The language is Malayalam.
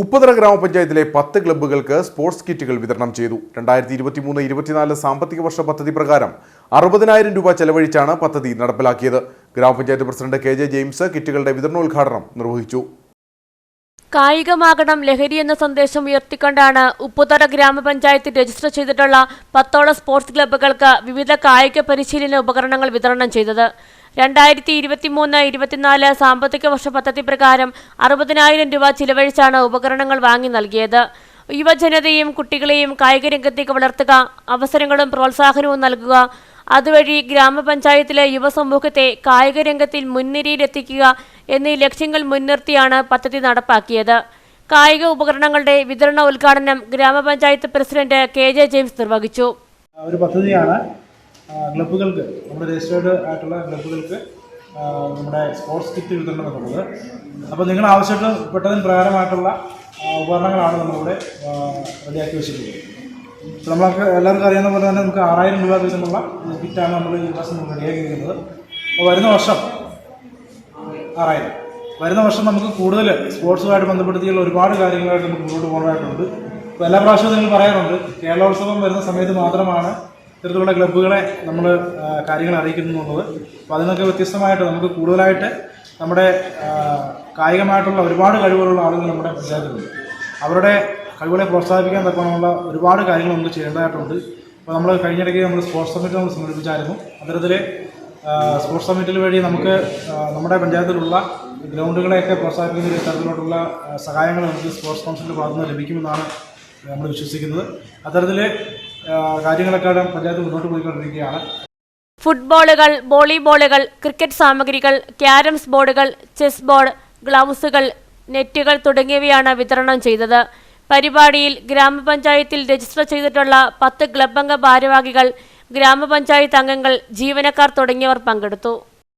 ഉപ്പുതറ ഗ്രാമപഞ്ചായത്തിലെ പത്ത് ക്ലബ്ബുകൾക്ക് സ്പോർട്സ് കിറ്റുകൾ വിതരണം ചെയ്തു. രണ്ടായിരത്തി ഇരുപത്തിമൂന്ന് ഇരുപത്തിനാല് സാമ്പത്തിക വർഷ പദ്ധതി പ്രകാരം അറുപതിനായിരം രൂപ ചെലവഴിച്ചാണ് പദ്ധതി നടപ്പിലാക്കിയത്. ഗ്രാമപഞ്ചായത്ത് പ്രസിഡന്റ് കെ ജെ ജെയിംസ് കിറ്റുകളുടെ വിതരണോദ്ഘാടനം നിർവഹിച്ചു. കായികമാകണം ലഹരി എന്ന സന്ദേശം ഉയർത്തിക്കൊണ്ടാണ് ഉപ്പുതറ ഗ്രാമപഞ്ചായത്ത് രജിസ്റ്റർ ചെയ്തിട്ടുള്ള പത്തോളം സ്പോർട്സ് ക്ലബ്ബുകൾക്ക് വിവിധ കായിക പരിശീലന ഉപകരണങ്ങൾ വിതരണം ചെയ്തത്. രണ്ടായിരത്തി ഇരുപത്തിമൂന്ന് ഇരുപത്തിനാല് സാമ്പത്തിക വർഷ പദ്ധതി പ്രകാരം അറുപതിനായിരം രൂപ ചിലവഴിച്ചാണ് ഉപകരണങ്ങൾ വാങ്ങി നൽകിയത്. യുവജനതയും കുട്ടികളെയും കായിക രംഗത്തേക്ക് വളർത്തുക അവസരങ്ങളും പ്രോത്സാഹനവും നൽകുക. അതുവഴി ഗ്രാമപഞ്ചായത്തിലെ യുവസമൂഹത്തെ കായിക രംഗത്തിൽ മുൻനിരയിലെത്തിക്കുക എന്നീ ലക്ഷ്യങ്ങൾ മുൻനിർത്തിയാണ് പദ്ധതി നടപ്പാക്കിയത്. കായിക ഉപകരണങ്ങളുടെ വിതരണ ഉദ്ഘാടനം ഗ്രാമപഞ്ചായത്ത് പ്രസിഡന്റ് കെ ജെ ജെയിംസ് നിർവഹിച്ചു. ഒരു പദ്ധതിയാണ് ക്ലബ്ബുകൾക്ക് നമ്മുടെ രജിസ്റ്റേർഡ് ആയിട്ടുള്ള ക്ലബ്ബുകൾക്ക് നമ്മുടെ സ്പോർട്സ് കിറ്റ് വിതരണം എന്നുള്ളത് അപ്പോൾ നിങ്ങൾ ആവശ്യപ്പെട്ടതിന് പ്രകാരമായിട്ടുള്ള ആ, ഉപകരണങ്ങളാണ് നമ്മളിവിടെ റെഡിയാക്കി വെച്ചിരിക്കുന്നത്. നമ്മൾക്ക് എല്ലാവർക്കും അറിയാവുന്ന പോലെ തന്നെ നമുക്ക് ആറായിരം രൂപ വീതമുള്ള കിറ്റാണ് നമ്മൾ ഈ വർഷം റെഡിയാക്കിയിരിക്കുന്നത്. അപ്പോൾ വരുന്ന വർഷം ആറായിരം. വരുന്ന വർഷം നമുക്ക് കൂടുതൽ സ്പോർട്സുമായിട്ട് ബന്ധപ്പെടുത്തിയുള്ള ഒരുപാട് കാര്യങ്ങളായിട്ട് നമുക്ക് മുന്നോട്ട് പോകാനായിട്ടുണ്ട്. അപ്പോൾ എല്ലാ പ്രാവശ്യവും നിങ്ങൾ പറയാറുണ്ട് കേരളോത്സവം വരുന്ന സമയത്ത് മാത്രമാണ് ഇത്തരത്തിലുള്ള ക്ലബ്ബുകളെ നമ്മൾ കാര്യങ്ങൾ അറിയിക്കുന്നു എന്നുള്ളത്. അപ്പോൾ അതിനൊക്കെ വ്യത്യസ്തമായിട്ട് നമുക്ക് കൂടുതലായിട്ട് നമ്മുടെ കായികമായിട്ടുള്ള ഒരുപാട് കഴിവുകളുള്ള ആളുകൾ നമ്മുടെ പഞ്ചായത്തിലുണ്ട് അവരുടെ കഴിവുകളെ പ്രോത്സാഹിപ്പിക്കാൻ തക്കമുള്ള ഒരുപാട് കാര്യങ്ങൾ നമുക്ക് ചെയ്യേണ്ടതായിട്ടുണ്ട്. അപ്പോൾ നമ്മൾ കഴിഞ്ഞിടയ്ക്ക് നമ്മൾ സ്പോർട്സ് സമ്മിറ്റ് നമ്മൾ സംഘടിപ്പിച്ചായിരുന്നു അത്തരത്തിൽ സ്പോർട്സ് സമ്മിറ്റിൽ വഴി നമുക്ക് നമ്മുടെ പഞ്ചായത്തിലുള്ള ഗ്രൗണ്ടുകളെയൊക്കെ പ്രോത്സാഹിപ്പിക്കുന്ന തരത്തിലോട്ടുള്ള സഹായങ്ങൾ നമുക്ക് സ്പോർട്സ് കൗൺസിലിന്റെ ഭാഗത്തുനിന്ന് ലഭിക്കുമെന്നാണ് നമ്മൾ വിശ്വസിക്കുന്നത്. അത്തരത്തിലെ കാര്യങ്ങളെക്കാളും കാര്യങ്ങളൊക്കെ പഞ്ചായത്ത് മുന്നോട്ട് പോയിക്കൊണ്ടിരിക്കുകയാണ്. ഫുട്ബോളുകൾ വോളിബോളുകൾ ക്രിക്കറ്റ് സാമഗ്രികൾ ക്യാരംസ് ബോർഡുകൾ ചെസ് ബോർഡ് ഗ്ലൗസുകൾ നെറ്റുകൾ തുടങ്ങിയവയാണ് വിതരണം ചെയ്തത്. പരിപാടിയിൽ ഗ്രാമപഞ്ചായത്തിൽ രജിസ്റ്റർ ചെയ്തിട്ടുള്ള പത്ത് ക്ലബ്ബംഗ ഭാരവാഹികൾ ഗ്രാമപഞ്ചായത്ത് അംഗങ്ങൾ ജീവനക്കാർ തുടങ്ങിയവർ പങ്കെടുത്തു.